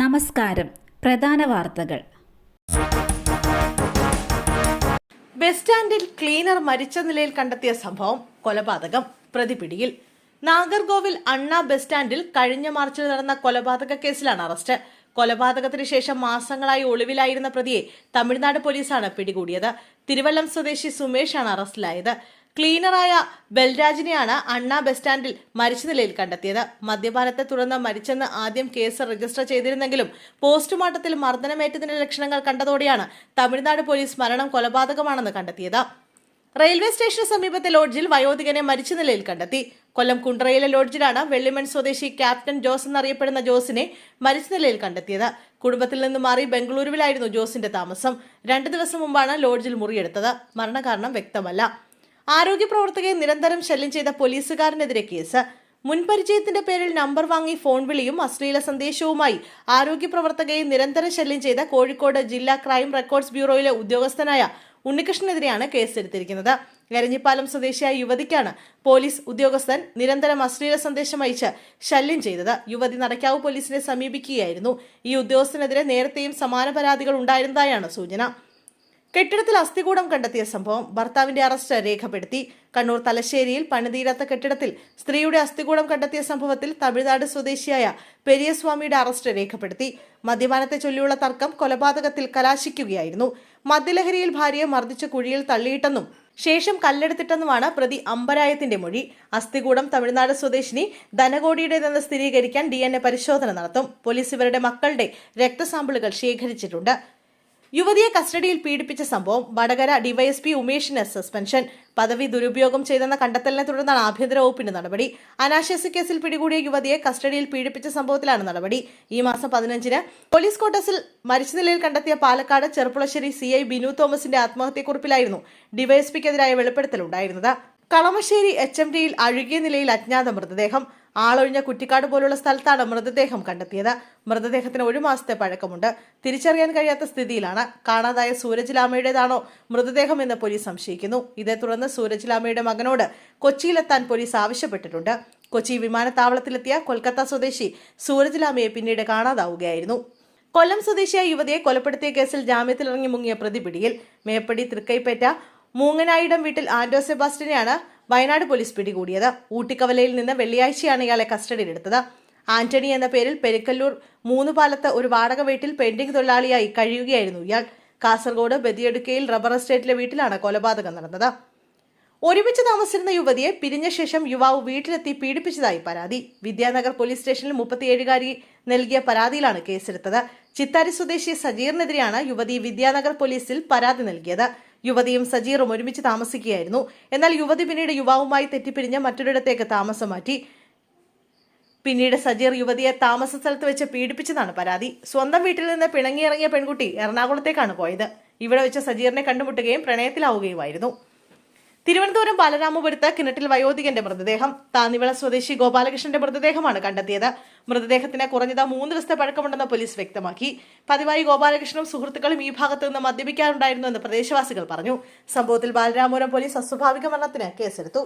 നമസ്കാരം. പ്രധാന വാർത്തകൾ. ബസ് സ്റ്റാൻഡിൽ ക്ലീനർ മരിച്ച നിലയിൽ കണ്ടെത്തിയ സംഭവം കൊലപാതകം. പ്രതിപിടിയിൽ. നാഗർകോവിൽ അണ്ണ ബസ് സ്റ്റാൻഡിൽ കഴിഞ്ഞ മാർച്ചിൽ നടന്ന കൊലപാതക കേസിലാണ് അറസ്റ്റ്. കൊലപാതകത്തിന് ശേഷം മാസങ്ങളായി ഒളിവിലായിരുന്ന പ്രതിയെ തമിഴ്നാട് പോലീസാണ് പിടികൂടിയത്. തിരുവല്ലം സ്വദേശി സുമേഷാണ് അറസ്റ്റിലായത്. ക്ലീനറായ ബൽരാജിനെയാണ് അണ്ണ ബസ് സ്റ്റാൻഡിൽ മരിച്ച നിലയിൽ കണ്ടെത്തിയത്. മദ്യപാനത്തെ തുടർന്ന് മരിച്ചെന്ന് ആദ്യം കേസ് രജിസ്റ്റർ ചെയ്തിരുന്നെങ്കിലും പോസ്റ്റ്മോർട്ടത്തിൽ മർദ്ദനമേറ്റതിന്റെ ലക്ഷണങ്ങൾ കണ്ടതോടെയാണ് തമിഴ്നാട് പോലീസ് മരണം കൊലപാതകമാണെന്ന് കണ്ടെത്തിയത്. റെയിൽവേ സ്റ്റേഷന് സമീപത്തെ ലോഡ്ജിൽ വയോധികനെ മരിച്ച നിലയിൽ കണ്ടെത്തി. കൊല്ലം കുണ്ട്രയിലെ ലോഡ്ജിലാണ് വെള്ളിമൺ സ്വദേശി ക്യാപ്റ്റൻ ജോസ് എന്നറിയപ്പെടുന്ന ജോസിനെ മരിച്ച നിലയിൽ കണ്ടെത്തിയത്. കുടുംബത്തിൽ നിന്ന് മാറി ബംഗളൂരുവിലായിരുന്നു ജോസിന്റെ താമസം. രണ്ടു ദിവസം മുമ്പാണ് ലോഡ്ജിൽ മുറിയെടുത്തത്. മരണകാരണം വ്യക്തമല്ല. ആരോഗ്യ പ്രവർത്തകയെ നിരന്തരം ശല്യം ചെയ്ത പോലീസുകാരനെതിരെ കേസ്. മുൻപരിചയത്തിന്റെ പേരിൽ നമ്പർ വാങ്ങി ഫോൺ വിളിയും അശ്ലീല സന്ദേശവുമായി ആരോഗ്യ പ്രവർത്തകയെ നിരന്തരം ശല്യം ചെയ്ത കോഴിക്കോട് ജില്ലാ ക്രൈം റെക്കോർഡ്സ് ബ്യൂറോയിലെ ഉദ്യോഗസ്ഥനായ ഉണ്ണികൃഷ്ണനെതിരെയാണ് കേസെടുത്തിരിക്കുന്നത്. എരഞ്ഞിപ്പാലം സ്വദേശിയായ യുവതിക്കാണ് പോലീസ് ഉദ്യോഗസ്ഥൻ നിരന്തരം അശ്ലീല സന്ദേശം അയച്ച് ശല്യം ചെയ്തത്. യുവതി നടക്കാവ് പോലീസിനെ സമീപിക്കുകയായിരുന്നു. ഈ ഉദ്യോഗസ്ഥനെതിരെ നേരത്തെയും സമാന പരാതികൾ ഉണ്ടായിരുന്നതായാണ് സൂചന. കെട്ടിടത്തിൽ അസ്ഥികൂടം കണ്ടെത്തിയ സംഭവം ഭർത്താവിന്റെ അറസ്റ്റ് രേഖപ്പെടുത്തി. കണ്ണൂർ തലശ്ശേരിയിൽ പണിതീരാത്ത കെട്ടിടത്തിൽ സ്ത്രീയുടെ അസ്ഥികൂടം കണ്ടെത്തിയ സംഭവത്തിൽ തമിഴ്നാട് സ്വദേശിയായ പെരിയസ്വാമിയുടെ അറസ്റ്റ് രേഖപ്പെടുത്തി. മദ്യപാനത്തെ ചൊല്ലിയുള്ള തർക്കം കൊലപാതകത്തിൽ കലാശിക്കുകയായിരുന്നു. മദ്യലഹരിയിൽ ഭാര്യയെ മർദ്ദിച്ച കുഴിയിൽ തള്ളിയിട്ടെന്നും ശേഷം കല്ലെടുത്തിട്ടെന്നുമാണ് പ്രതി അമ്പരായത്തിന്റെ മൊഴി. അസ്ഥികൂടം തമിഴ്നാട് സ്വദേശിനി ധനകോടിയുടേതെന്ന് സ്ഥിരീകരിക്കാൻ ഡി പരിശോധന നടത്തും. പോലീസ് ഇവരുടെ മക്കളുടെ രക്തസാമ്പിളുകൾ ശേഖരിച്ചിട്ടുണ്ട്. യുവതിയെ കസ്റ്റഡിയിൽ പീഡിപ്പിച്ച സംഭവം വടകര ഡിവൈഎസ്പി ഉമേഷിന് സസ്പെൻഷൻ. പദവി ദുരുപയോഗം ചെയ്തെന്ന കണ്ടെത്തലിനെ തുടർന്നാണ് ആഭ്യന്തര വകുപ്പിന്റെ നടപടി. അനാശാസ്യ കേസിൽ പിടികൂടിയ യുവതിയെ കസ്റ്റഡിയിൽ പീഡിപ്പിച്ച സംഭവത്തിലാണ് നടപടി. ഈ മാസം പതിനഞ്ചിന് പോലീസ് ക്വാർട്ടേഴ്സിൽ മരിച്ച നിലയിൽ കണ്ടെത്തിയ പാലക്കാട് ചെറുപ്പുളശ്ശേരി സി ഐ ബിനു തോമസിന്റെ ആത്മഹത്യക്കുറിപ്പിലായിരുന്നു ഡിവൈഎസ്പിക്കെതിരായ വെളിപ്പെടുത്തലുണ്ടായിരുന്നത്. കളമശ്ശേരി എച്ച് എം ഡിയിൽ അഴുകിയ നിലയിൽ അജ്ഞാത മൃതദേഹം. ആളൊഴിഞ്ഞ കുറ്റിക്കാട് പോലുള്ള സ്ഥലത്താണ് മൃതദേഹം കണ്ടെത്തിയത്. മൃതദേഹത്തിന് ഒരു മാസത്തെ പഴക്കമുണ്ട്. തിരിച്ചറിയാൻ കഴിയാത്ത സ്ഥിതിയിലാണ്. കാണാതായ സൂരജ് ലാമയുടേതാണോ മൃതദേഹം എന്ന് പോലീസ് സംശയിക്കുന്നു. ഇതേ തുടർന്ന് സൂരജ് ലാമയുടെ മകനോട് കൊച്ചിയിലെത്താൻ പോലീസ് ആവശ്യപ്പെട്ടിട്ടുണ്ട്. കൊച്ചി വിമാനത്താവളത്തിലെത്തിയ കൊൽക്കത്ത സ്വദേശി സൂരജ് ലാമയെ പിന്നീട് കാണാതാവുകയായിരുന്നു. കൊല്ലം സ്വദേശിയായ യുവതിയെ കൊലപ്പെടുത്തിയ കേസിൽ ജാമ്യത്തിലിറങ്ങി മുങ്ങിയ പ്രതിപിടിയിൽ മേപ്പടി തൃക്കൈപ്പേറ്റ മൂങ്ങനായിടം വീട്ടിൽ ആന്റോ സെബാസ്റ്റിനെയാണ് വയനാട് പോലീസ് പിടികൂടിയത്. ഊട്ടിക്കവലയിൽ നിന്ന് വെള്ളിയാഴ്ചയാണ് ഇയാളെ കസ്റ്റഡിയിലെടുത്തത്. ആന്റണി എന്ന പേരിൽ പെരിക്കല്ലൂർ മൂന്നുപാലത്ത് ഒരു വാടക വീട്ടിൽ പെയിന്റിംഗ് തൊഴിലാളിയായി കഴിയുകയായിരുന്നു ഇയാൾ. കാസർഗോഡ് ബദിയടുക്കയിൽ റബ്ബർ എസ്റ്റേറ്റിലെ വീട്ടിലാണ് കൊലപാതകം നടന്നത്. ഒരുമിച്ച് താമസിച്ചിരുന്ന യുവതിയെ പിരിഞ്ഞ ശേഷം യുവാവ് വീട്ടിലെത്തി പീഡിപ്പിച്ചതായി പരാതി. വിദ്യാനഗർ പോലീസ് സ്റ്റേഷനിൽ മുപ്പത്തിയേഴുകാരി നൽകിയ പരാതിയിലാണ് കേസെടുത്തത്. ചിത്താരി സ്വദേശി സജീറിനെതിരെയാണ് യുവതി വിദ്യാനഗർ പോലീസിൽ പരാതി നൽകിയത്. യുവതിയും സജീറും ഒരുമിച്ച് താമസിക്കുകയായിരുന്നു. എന്നാൽ യുവതി പിന്നീട് യുവാവുമായി തെറ്റിപ്പിരിഞ്ഞ് മറ്റൊരിടത്തേക്ക് താമസം മാറ്റി. പിന്നീട് സജീർ യുവതിയെ താമസ സ്ഥലത്ത് വെച്ച് പീഡിപ്പിച്ചതാണ് പരാതി. സ്വന്തം വീട്ടിൽ നിന്ന് പിണങ്ങിയിറങ്ങിയ പെൺകുട്ടി എറണാകുളത്തേക്കാണ് പോയത്. ഇവിടെ വെച്ച് സജീറിനെ കണ്ടുമുട്ടുകയും പ്രണയത്തിലാവുകയുമായിരുന്നു. തിരുവനന്തപുരം ബാലരാമപുരത്ത് കിണറ്റിൽ വയോധികന്റെ മൃതദേഹം. താന്നിവിള സ്വദേശി ഗോപാലകൃഷ്ണന്റെ മൃതദേഹമാണ് കണ്ടെത്തിയത്. മൃതദേഹത്തിന് കുറഞ്ഞത് മൂന്ന് ദിവസത്തെ പഴക്കമുണ്ടെന്ന് പോലീസ് വ്യക്തമാക്കി. പതിവായി ഗോപാലകൃഷ്ണനും സുഹൃത്തുക്കളും ഈ ഭാഗത്ത് നിന്ന് മദ്യപിക്കാറുണ്ടായിരുന്നു എന്ന് പ്രദേശവാസികൾ പറഞ്ഞു. സംഭവത്തിൽ ബാലരാമപുരം പോലീസ് അസ്വാഭാവിക മരണത്തിന് കേസെടുത്തു.